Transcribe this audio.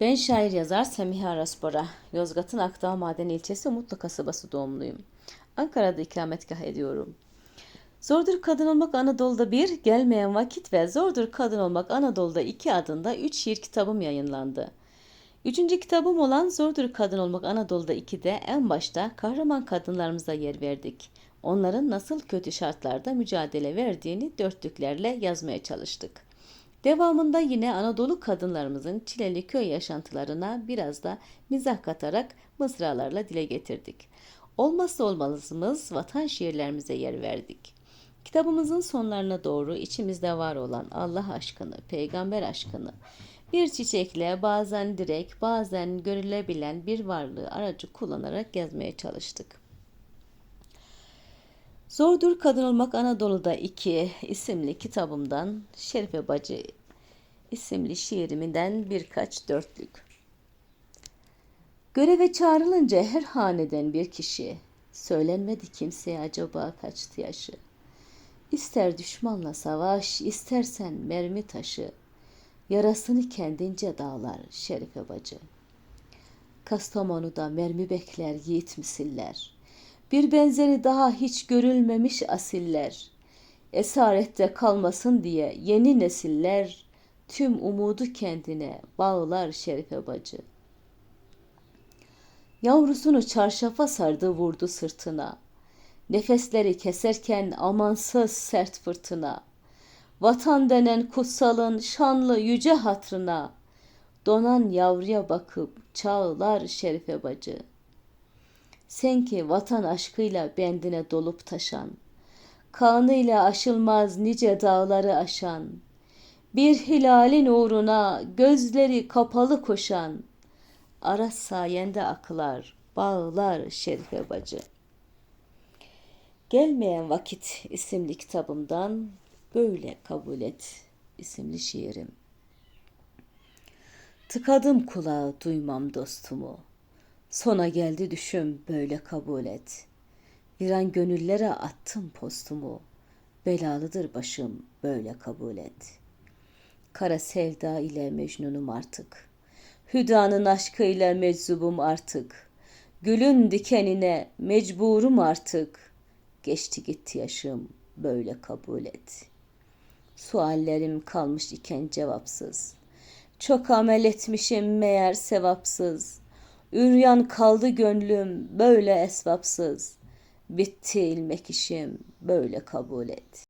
Ben şair yazar Semiha Araspora. Yozgat'ın Akdağ Maden ilçesi Umutlu kasabası doğumluyum. Ankara'da ikametgah ediyorum. Zordur Kadın Olmak Anadolu'da bir, Gelmeyen Vakit ve Zordur Kadın Olmak Anadolu'da iki adında üç şiir kitabım yayınlandı. Üçüncü kitabım olan Zordur Kadın Olmak Anadolu'da 2'de en başta kahraman kadınlarımıza yer verdik. Onların nasıl kötü şartlarda mücadele verdiğini dörtlüklerle yazmaya çalıştık. Devamında yine Anadolu kadınlarımızın çileli köy yaşantılarına biraz da mizah katarak mısralarla dile getirdik. Olmazsa olmazımız vatan şiirlerimize yer verdik. Kitabımızın sonlarına doğru içimizde var olan Allah aşkını, peygamber aşkını, bir çiçekle bazen direkt bazen görülebilen bir varlığı aracı kullanarak yazmaya çalıştık. Zordur Kadın Olmak Anadolu'da 2 isimli kitabımdan Şerife Bacı isimli şiirimden birkaç dörtlük. Göreve çağrılınca her haneden bir kişi, söylenmedi kimseye acaba kaçtı yaşı. İster düşmanla savaş, istersen mermi taşı, yarasını kendince dağlar Şerife Bacı. Kastamonu'da mermi bekler yiğit misiller.'' Bir benzeri daha hiç görülmemiş asiller. Esarette kalmasın diye yeni nesiller tüm umudu kendine bağlar Şerife bacı. Yavrusunu çarşafa sardı vurdu sırtına. Nefesleri keserken amansız sert fırtına. Vatan denen kutsalın şanlı yüce hatrına. Donan yavruya bakıp çağlar Şerife bacı.'' Sen ki vatan aşkıyla bendine dolup taşan, kanıyla aşılmaz nice dağları aşan, bir hilalin uğruna gözleri kapalı koşan, ara sayende aklar, bağlar Şerife bacı. Gelmeyen Vakit isimli kitabımdan Böyle Kabul Et isimli şiirim. Tıkadım kulağı duymam dostumu.'' Sona geldi düşüm böyle kabul et. Viran gönüllere attım postumu. Belalıdır başım böyle kabul et. Kara sevda ile mecnunum artık. Hüdanın aşkıyla meczubum artık. Gülün dikenine mecburum artık. Geçti gitti yaşım böyle kabul et. Suallerim kalmış iken cevapsız. Çok amel etmişim meğer sevapsız.'' Üryan kaldı gönlüm böyle esvapsız. Bitti ilmek işim böyle kabul et.